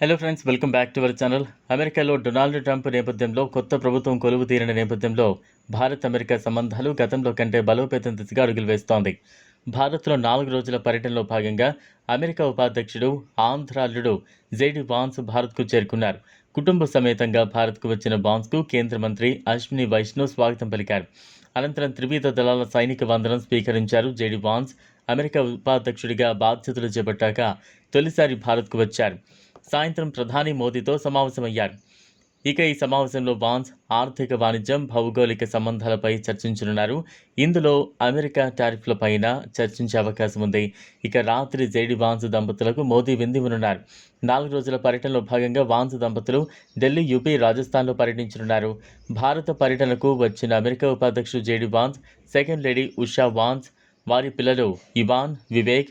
Hello friends welcome back to our channel అమెరికాలో Donald Trump నేపథ్యంలో కొత్త ప్రభుత్వం కొలువు తీరిన నేపథ్యంలో భారత్ అమెరికా సంబంధాలు గతంలో కంటే బలోపేతం దిశగా అడుగులు వేస్తోంది. భారత్లో నాలుగు రోజుల పర్యటనలో భాగంగా అమెరికా ఉపాధ్యక్షుడు ఆంధ్రాలుడు జేడి వాన్స్ భారత్కు చేరుకున్నారు. కుటుంబ సమేతంగా భారత్కు వచ్చిన బాన్స్కు కేంద్ర మంత్రి అశ్విని వైష్ణవ్ స్వాగతం పలికారు. అనంతరం త్రివిధ దళాల సైనిక వందనం స్వీకరించారు జేడి వాన్స్. అమెరికా ఉపాధ్యక్షుడిగా బాధ్యతలు చేపట్టాక తొలిసారి భారత్కు వచ్చారు. సాయంత్రం ప్రధాని మోదీతో సమావేశమయ్యారు. ఇక ఈ సమావేశంలో వాన్స్ ఆర్థిక వాణిజ్యం భౌగోళిక సంబంధాలపై చర్చించనున్నారు. ఇందులో అమెరికా టారిఫ్లపైన చర్చించే అవకాశం ఉంది. ఇక రాత్రి జేడి వాన్స్ దంపతులకు మోదీ వింది ఉన్నారు నాలుగు రోజుల పర్యటనలో భాగంగా వాన్స్ దంపతులు ఢిల్లీ యూపీ రాజస్థాన్లో పర్యటించనున్నారు. భారత పర్యటనకు వచ్చిన అమెరికా ఉపాధ్యక్షుడు JD Vance second lady Usha Vance వారి పిల్లలు ఇవాన్ వివేక్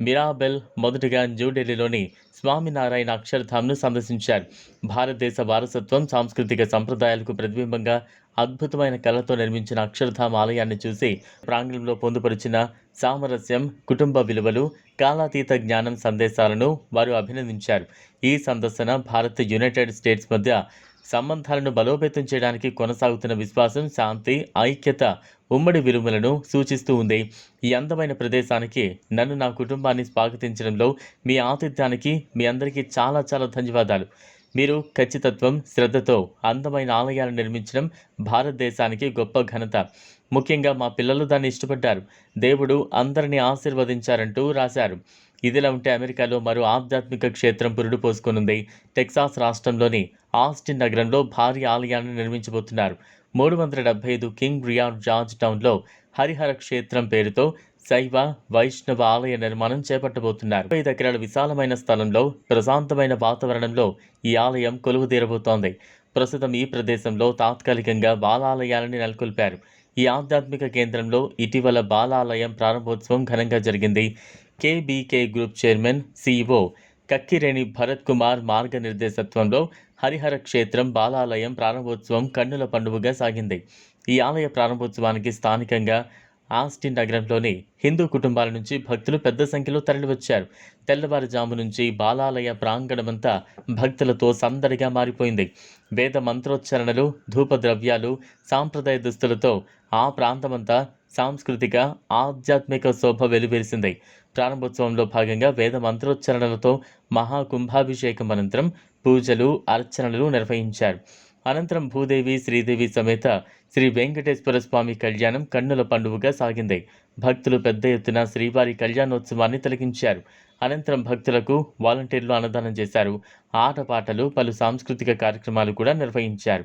మిరాబెల్ మొదటగా న్యూఢిల్లీలోని స్వామినారాయణ అక్షరధామ్ను సందర్శించారు. భారతదేశ వారసత్వం సాంస్కృతిక సంప్రదాయాలకు ప్రతిబింబంగా అద్భుతమైన కళతో నిర్మించిన అక్షరధామ్ ఆలయాన్ని చూసి ప్రాంగణంలో పొందుపరిచిన సామరస్యం కుటుంబ విలువలు కాలాతీత జ్ఞానం సందేశాలను వారు అభినందించారు. ఈ సందర్శన భారత్ యునైటెడ్ స్టేట్స్ మధ్య సంబంధాలను బలోపేతం చేయడానికి కొనసాగుతున్న విశ్వాసం శాంతి ఐక్యత ఉమ్మడి విలువలను సూచిస్తూ ఉంది. ఈ అందమైన ప్రదేశానికి నన్ను నా కుటుంబాన్ని స్వాగతించడంలో మీ ఆతిథ్యానికి మీ అందరికీ చాలా చాలా ధన్యవాదాలు. మీరు ఖచ్చితత్వం శ్రద్ధతో అందమైన ఆలయాలను నిర్మించడం భారతదేశానికి గొప్ప ఘనత. ముఖ్యంగా మా పిల్లలు దాన్ని ఇష్టపడ్డారు. దేవుడు అందరినీ ఆశీర్వదించారంటూ రాశారు. ఇదిలా ఉంటే అమెరికాలో మరో ఆధ్యాత్మిక క్షేత్రం పురుడు పోసుకొనుంది. టెక్సాస్ రాష్ట్రంలోని ఆస్టిన్ నగరంలో భారీ ఆలయాన్ని నిర్మించబోతున్నారు. మూడు వందల డెబ్బై ఐదు కింగ్ రియాడ్ జార్జ్ టౌన్లో హరిహర క్షేత్రం పేరుతో శైవ వైష్ణవ ఆలయ నిర్మాణం చేపట్టబోతున్నారు. ఐదు ఎకరాల విశాలమైన స్థలంలో ప్రశాంతమైన వాతావరణంలో ఈ ఆలయం కొలువు తీరబోతోంది ప్రస్తుతం ఈ ప్రదేశంలో తాత్కాలికంగా బాలాలయాలని నెలకొల్పారు. ఈ ఆధ్యాత్మిక కేంద్రంలో ఇటీవల బాలాలయం ప్రారంభోత్సవం ఘనంగా జరిగింది. KBK group chairman CEO Kakkireni Bharat Kumar మార్గనిర్దేశత్వంలో Harihara క్షేత్రం బాలాలయం ప్రారంభోత్సవం కన్నుల పండుగగా సాగింది. ఈ ఆలయ ప్రారంభోత్సవానికి స్థానికంగా ఆస్టిన్ నగరంలోని హిందూ కుటుంబాల నుంచి భక్తులు పెద్ద సంఖ్యలో తరలివచ్చారు. తెల్లవారుజాము నుంచి బాలాలయ ప్రాంగణమంతా భక్తులతో సందడిగా మారిపోయింది. వేద మంత్రోచ్చరణలు ధూపద్రవ్యాలు సాంప్రదాయ దుస్తులతో ఆ ప్రాంతమంతా సాంస్కృతిక ఆధ్యాత్మిక శోభ వెలువరిసింది. ప్రారంభోత్సవంలో భాగంగా వేద మంత్రోచ్చరణలతో మహాకుంభాభిషేకం అనంతరం పూజలు అర్చనలు నిర్వహించారు. అనంతరం భూదేవి శ్రీదేవి సమేత శ్రీ వెంకటేశ్వర స్వామి కళ్యాణం కన్నుల పండుగగా సాగింది. భక్తులు పెద్ద ఎత్తున శ్రీవారి కళ్యాణోత్సవాన్ని తిలకించారు అనంతరం భక్తులకు వాలంటీర్లు అన్నదానం చేశారు. ఆటపాటలు పలు సాంస్కృతిక కార్యక్రమాలు కూడా నిర్వహించారు.